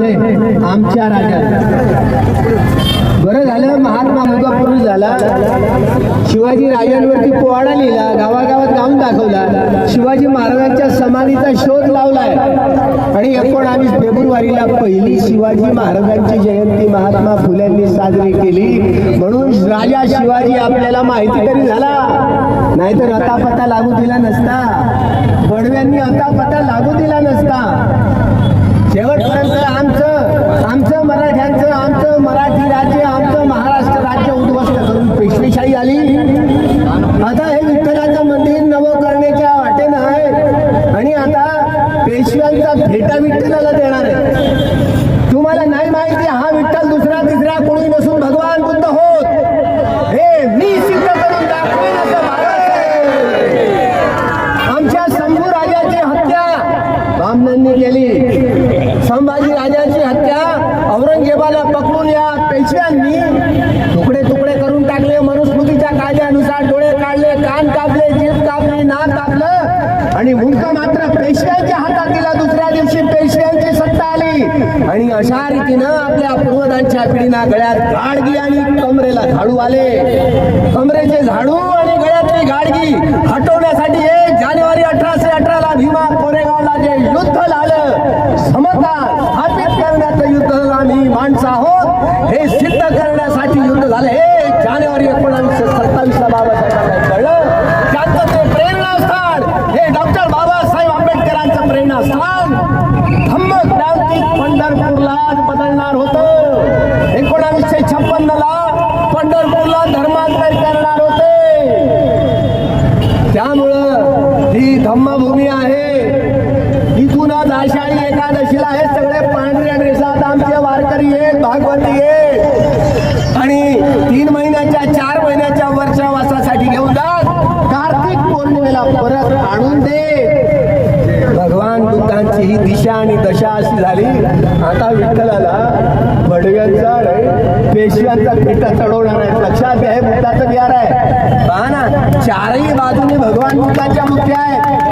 फुले आमच्या राजा. बरं झालं महात्मा मुलगा पुरुष झाला. शिवाजी राजांवरती पोवाडा लिहिला गावागावात गाऊन दाखवला. शिवाजी महाराजांच्या समाधीचा शोध लावलाय. आणि एकोणावीस फेब्रुवारीला पहिली शिवाजी महाराजांची जयंती महात्मा फुल्यांनी साजरी केली. म्हणून राजा शिवाजी आपल्याला माहिती तरी झाला. नाहीतर अतापता लागू दिला नसता. बडव्यांनी अतापता लागू दिला नसता शेवटपर्यंत आमचं आमचं मराठ्यांचं आमचं मराठी राज्य आमचं महाराष्ट्र राज्य उद्ध्वस्त करून पेशवेशाही आली आता हे विठ्ठलाचं मंदिर नवं करण्याच्या वाटेनं आहे. आणि आता पेशव्यांचा भेटा विठ्ठलाला देणार आहे. तुम्हाला नाही माहिती हा विठ्ठल दुसरा तिसरा कोणी नसून भगवान बुद्ध होत. हे मी सिद्ध करून दाखवेन असं आमच्या शंभू राजाची हत्या बामणांनी केली. संभाजी राजाची हत्या औरंगजेबाला पकडून या पेशव्यांनी कान कापले जीभ कापली नाक कापलं आणि हुंका मात्र पेशव्यांच्या हातात दिला. दुसऱ्या दिवशी पेशव्यांची सत्ता आली. आणि अशा रीतीनं आपल्या पूर्वजांच्या पिढीना गळ्यात गाडगी आणि कमरेला झाडू आले. कमरेचे झाडू आणि गळ्यातली गाडगी. ही धम्मभूमी आहे. इथूनच आषाढी एकादशीला हे सगळे पांढऱ्या ड्रेसात आमचे वारकरी आहेत भागवती आहेत आणि तीन महिन्याच्या चार महिन्याच्या वर्षावासासाठी घेऊन जात. कार्तिक पौर्णिमेला परत आणून दे भगवान बुद्धांची ही दिशा आणि दशा अशी झाली. आता विठ्ठलाला बडव्यांचा नाही, पेशव्यांचा पिठा चढवणार आहे लक्षात घ्या हे बुद्धाचं विहार आहे. पहा ना चारही बाजूने भगवान बुद्धांच्या मूर्त्या आहेत.